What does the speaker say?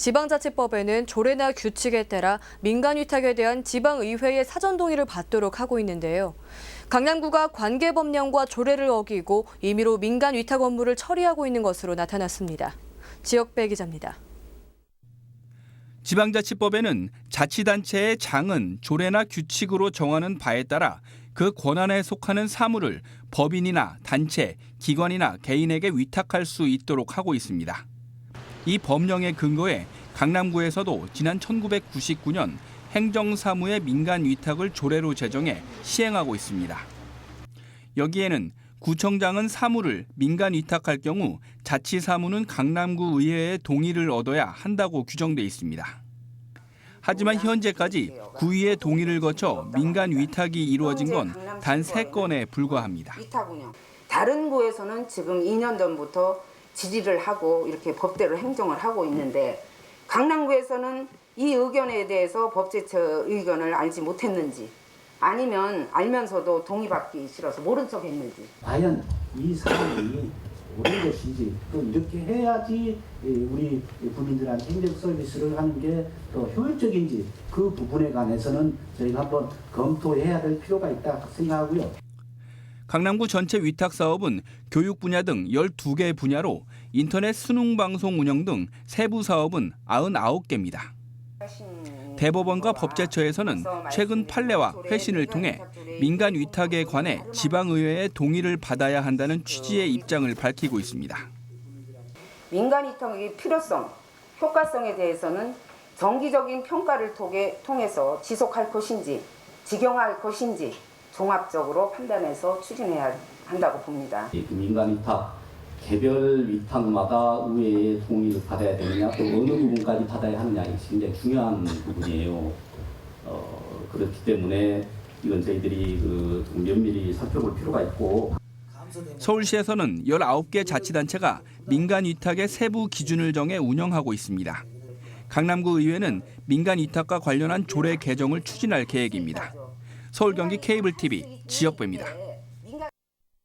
지방자치법에는 조례나 규칙에 따라 민간 위탁에 대한 지방의회의 사전 동의를 받도록 하고 있는데요. 강남구가 관계법령과 조례를 어기고 임의로 민간 위탁 업무를 처리하고 있는 것으로 나타났습니다. 지역배 기자입니다. 지방자치법에는 자치단체의 장은 조례나 규칙으로 정하는 바에 따라 그 권한에 속하는 사무를 법인이나 단체, 기관이나 개인에게 위탁할 수 있도록 하고 있습니다. 이 법령에 근거해 강남구에서도 지난 1999년 행정사무의 민간 위탁을 조례로 제정해 시행하고 있습니다. 여기에는 구청장은 사무를 민간 위탁할 경우 자치사무는 강남구 의회의 동의를 얻어야 한다고 규정돼 있습니다. 하지만 현재까지 구의의 동의를 거쳐 민간 위탁이 이루어진 건단세 건에 불과합니다. 위탁 운영. 다른 구에서는 지금 2년 전부터 질의를 하고 이렇게 법대로 행정을 하고 있는데 강남구에서는 이 의견에 대해서 법제처 의견을 알지 못했는지 아니면 알면서도 동의받기 싫어서 모른 척 했는지 과연 이 사안이 옳은 것인지 또 이렇게 해야지 이 우리 국민들한테 행정 서비스를 하는 게 더 효율적인지 그 부분에 관해서는 저희가 한번 검토해야 될 필요가 있다 생각하고요. 강남구 전체 위탁 사업은 교육 분야 등 12개 분야로 인터넷 수능 방송 운영 등 세부 사업은 99개입니다. 대법원과 법제처에서는 최근 판례와 회신을 통해 민간 위탁에 관해 지방의회의 동의를 받아야 한다는 취지의 입장을 밝히고 있습니다. 민간 위탁의 필요성, 효과성에 대해서는 정기적인 평가를 통해, 통해서 지속할 것인지 직용할 것인지 종합적으로 판단해서 추진해야 한다고 봅니다. 이 민간 위탁 개별 위탁마다 의회의 동의를 받아야 되느냐 또 어느 부분까지 받아야 하느냐 이게 굉장히 중요한 부분이에요. 어, 그렇기 때문에 이건 저희들이 그좀 면밀히 살펴볼 필요가 있고 서울시에서는 19개 자치단체가 민간 위탁의 세부 기준을 정해 운영하고 있습니다. 강남구 의회는 민간 위탁과 관련한 조례 개정을 추진할 계획입니다. 서울 경기 케이블 TV 지역배입니다.